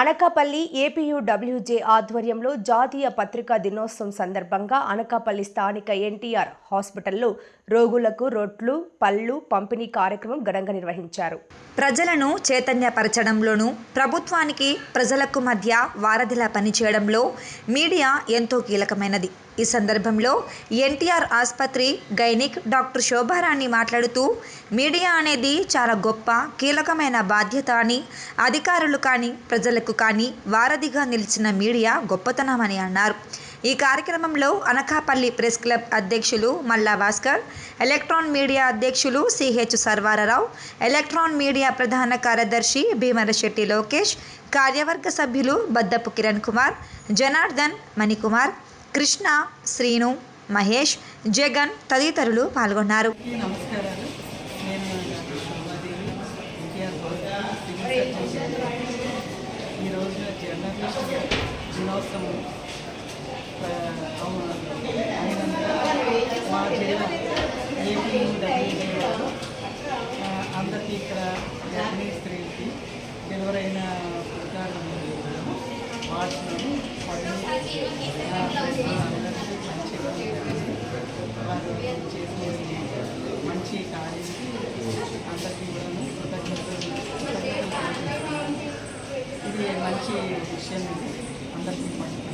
Anakapalli APUWJ ఆధ్వర్యంలో జాతీయ పత్రికా దినోత్సవం సందర్భంగా అనకాపల్లి స్థానిక ఎన్టీఆర్ హాస్పిటల్లో రోగులకు రొట్లు పళ్ళు పంపిణీ కార్యక్రమం ఘనంగా నిర్వహించారు. ప్రజలను చైతన్యపరచడంలోనూ ప్రభుత్వానికి ప్రజలకు మధ్య వారధిలా పనిచేయడంలో మీడియా ఎంతో కీలకమైనది. ఈ సందర్భంలో ఎన్టీఆర్ ఆసుపత్రి గైనిక్ డాక్టర్ శోభారాణి మాట్లాడుతూ మీడియా అనేది చాలా గొప్ప కీలకమైన బాధ్యత అని అధికారులు కానీ ప్రజలకు కానీ వారధిగా నిలిచిన మీడియా గొప్పతనమని అన్నారు. ఈ కార్యక్రమంలో అనకాపల్లి ప్రెస్ క్లబ్ అధ్యక్షులు మల్లా భాస్కర్ ఎలక్ట్రాన్ మీడియా అధ్యక్షులు సిహెచ్ సర్వారరావు ఎలక్ట్రాన్ మీడియా ప్రధాన కార్యదర్శి భీమరశెట్టి లోకేష్ కార్యవర్గ సభ్యులు బద్దపు కిరణ్ కుమార్ జనార్దన్ మణికుమార్ కృష్ణ శ్రీను మహేష్ జగన్ తదితరులు పాల్గొన్నారు అందరికీ నమస్కారాలు జర్నలిస్ట్ దినోత్సవం మా జిల్లా అందరికీ ఇక్కడ గర్భిణీ స్త్రీలకి డెలివరీ అయిన పుట్టాలను వాటిని మంచి కార్యానికి అందరికీ కృతజ్ఞతలు ఇది మంచి విషయం అందరికీ పండుగ